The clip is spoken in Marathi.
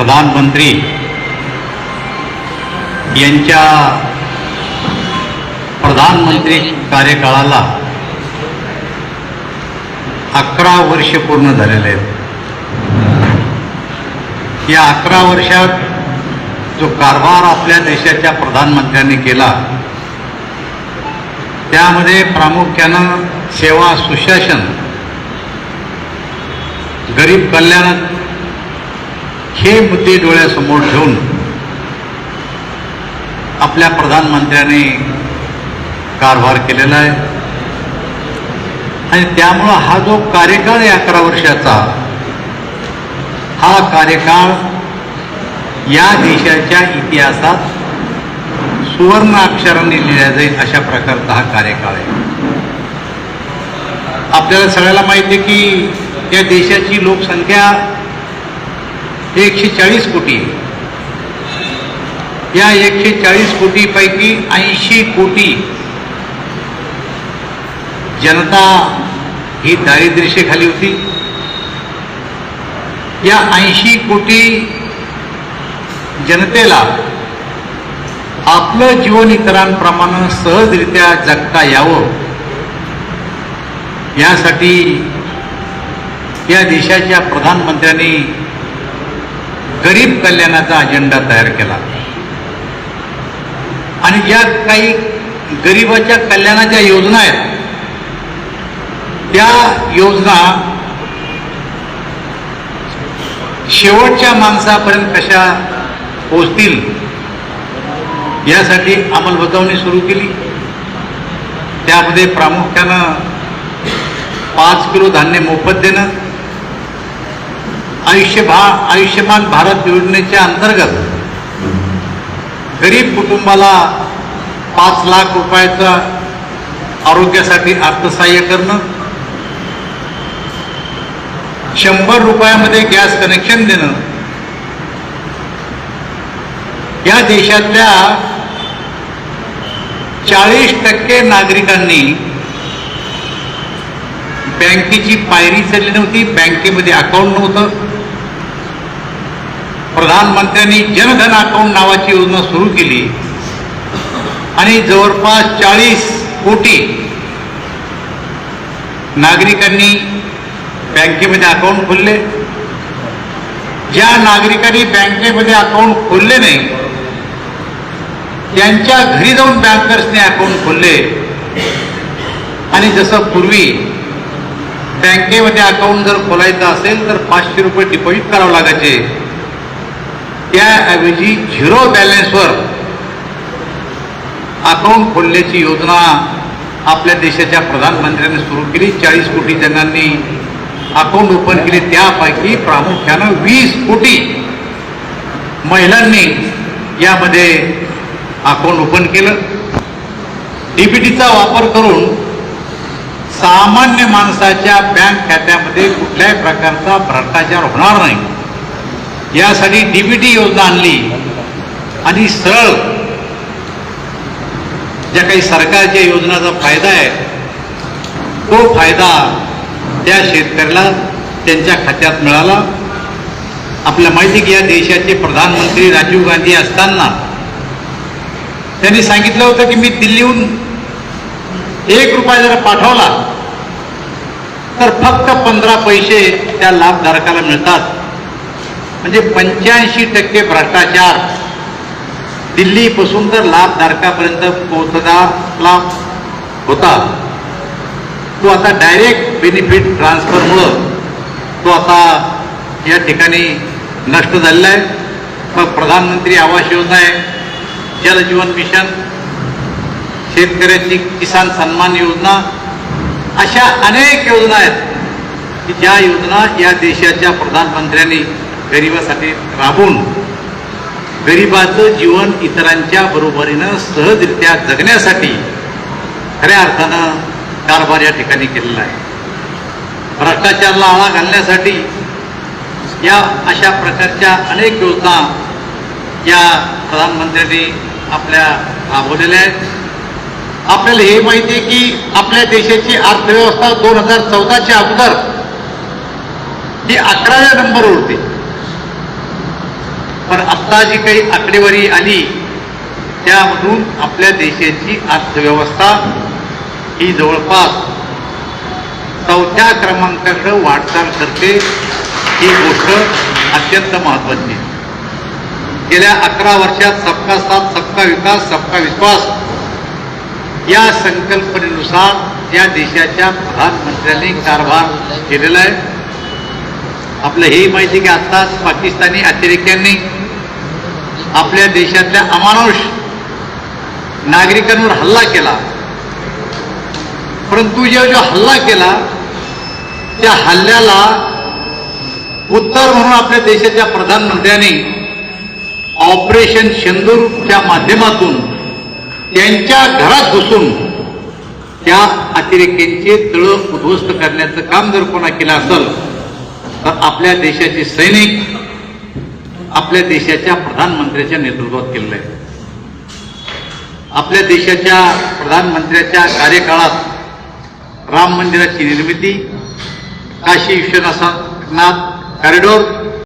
प्रधानमंत्री यांच्या प्रधानमंत्री कार्यकाळाला अकरा वर्ष पूर्ण झालेले आहेत. या अकरा वर्षात जो कारभार आपल्या देशाच्या प्रधानमंत्र्यांनी केला त्यामध्ये प्रामुख्यानं सेवा सुशासन गरीब कल्याण हे मुद्दे डोळ्यासमोर ठेवून आपल्या प्रधानमंत्र्यांनी कारभार केलेला आहे. आणि त्यामुळं हा जो कार्यकाळ आहे अकरा वर्षाचा हा कार्यकाळ या देशाच्या इतिहासात सुवर्ण अक्षरांनी लिहिला जाईल अशा प्रकारचा हा कार्यकाळ आहे. आपल्याला सगळ्याला माहिती आहे की या देशाची लोकसंख्या एकशे चाळीस कोटी आहे. या एकशे चाळीस कोटीपैकी ऐंशी कोटी जनता ही दारिद्र्यशेखाली होती. या ऐंशी कोटी जनतेला आपलं जीवन इतरांप्रमाणे सहजरित्या जगता यावं. यासाठी या देशाच्या प्रधानमंत्र्यांनी गरीब कल्याणाचा अजेंडा तयार केला. आणि ज्या काही गरिबाच्या कल्याणाच्या योजना आहेत त्या योजना शेवटच्या माणसापर्यंत कशा पोचतील यासाठी अंमलबजावणी सुरू केली. त्यामध्ये प्रामुख्यानं पाच किलो धान्य मोफत देणं आयुष्य भा आयुष्यमान भारत योजनेच्या अंतर्गत गरीब कुटुंबाला पाच लाख रुपयाचा आरोग्यासाठी अर्थसहाय्य करणं शंभर रुपयामध्ये गॅस कनेक्शन देणं या देशातल्या चाळीस टक्के नागरिकांनी बँकेची पायरी चढली नव्हती बँकेमध्ये अकाउंट नव्हतं. प्रधानमंत्र्यांनी जनधन अकाउंट नावाची योजना सुरू केली. आणि जवळपास चाळीस कोटी नागरिकांनी बँकेमध्ये अकाउंट खोलले. ज्या नागरिकांनी बँकेमध्ये अकाउंट खोलले नाही त्यांच्या घरी जाऊन बँकर्सने अकाउंट खोलले. आणि जसं पूर्वी बँकेमध्ये अकाउंट जर खोलायचं असेल तर पाचशे रुपये डिपॉझिट करावं लागायचे. त्याऐवजी झिरो बॅलन्सवर अकाउंट खोलण्याची योजना आपल्या देशाच्या प्रधानमंत्र्यांनी सुरू केली. चाळीस कोटी जणांनी अकाउंट ओपन केले. त्यापैकी प्रामुख्यानं वीस कोटी महिलांनी यामध्ये अकाउंट ओपन केलं. डीबीटीचा वापर करून सामान्य माणसाच्या बँक खात्यामध्ये कुठल्याही प्रकारचा भ्रष्टाचार होणार नाही. यासाठी डीबीटी योजना आणली. आणि सरळ ज्या काही सरकारच्या योजनाचा फायदा आहे तो फायदा त्या शेतकऱ्याला त्यांच्या खात्यात मिळाला. आपल्या माहिती की या देशाचे प्रधानमंत्री राजीव गांधी असताना त्यांनी सांगितलं होतं की मी दिल्लीहून एक रुपया जर पाठवला तर फक्त पंधरा पैसे त्या लाभधारकाला मिळतात. म्हणजे पंच्याऐंशी टक्के भ्रष्टाचार. दिल्लीपासून तर लाभधारकापर्यंत पोहोचणारा होता. तो आता डायरेक्ट बेनिफिट ट्रान्सफरमुळं तो आता या ठिकाणी नष्ट झालेला आहे. मग प्रधानमंत्री आवास योजना आहे. जलजीवन मिशन शेतकऱ्याची किसान सन्मान योजना अशा अनेक योजना आहेत की ज्या योजना या देशाच्या प्रधानमंत्र्यांनी गरिबासाठी राबून गरिबाचं जीवन इतरांच्या बरोबरीनं सहजरित्या जगण्यासाठी खऱ्या अर्थानं कारभार या ठिकाणी केलेला आहे. भ्रष्टाचाराला आळा घालण्यासाठी या अशा प्रकारच्या अनेक योजना या प्रधानमंत्र्यांनी आपल्या राबवलेल्या आहेत. आपल्याला हे माहिती आहे की आपल्या देशाची अर्थव्यवस्था दोन हजार चौदाच्या अगोदर ही अकराव्या नंबरवर होती पण आत्ता जी काही आकडेवारी आली त्यामधून आपल्या देशाची अर्थव्यवस्था ही जवळपास चौथ्या क्रमांकाकडे वाटचाल करते ही गोष्ट अत्यंत महत्वाची आहे. गेल्या अकरा वर्षात सबका साथ सबका विकास सबका विश्वास या संकल्पनेनुसार या देशाच्या प्रधानमंत्र्यांनी कारभार केलेला आहे आपलं हे माहिती की आत्ताच पाकिस्तानी अतिरेक्यांनी आपल्या देशातल्या अमानुष नागरिकांवर हल्ला केला. परंतु जेव्हा जो हल्ला केला त्या हल्ल्याला उत्तर म्हणून आपल्या देशाच्या प्रधानमंत्र्यांनी ऑपरेशन शेंदूरच्या माध्यमातून त्यांच्या घरात घुसून त्या अतिरेक्यांचे तळं उद्ध्वस्त करण्याचं काम जर कोणा केलं असेल तर आपल्या देशाचे सैनिक आपल्या देशाच्या प्रधानमंत्र्याच्या नेतृत्वात केलेलं आहे आपल्या देशाच्या प्रधानमंत्र्याच्या कार्यकाळात राम मंदिराची निर्मिती काशी विश्वनाथनाथ कॉरिडॉर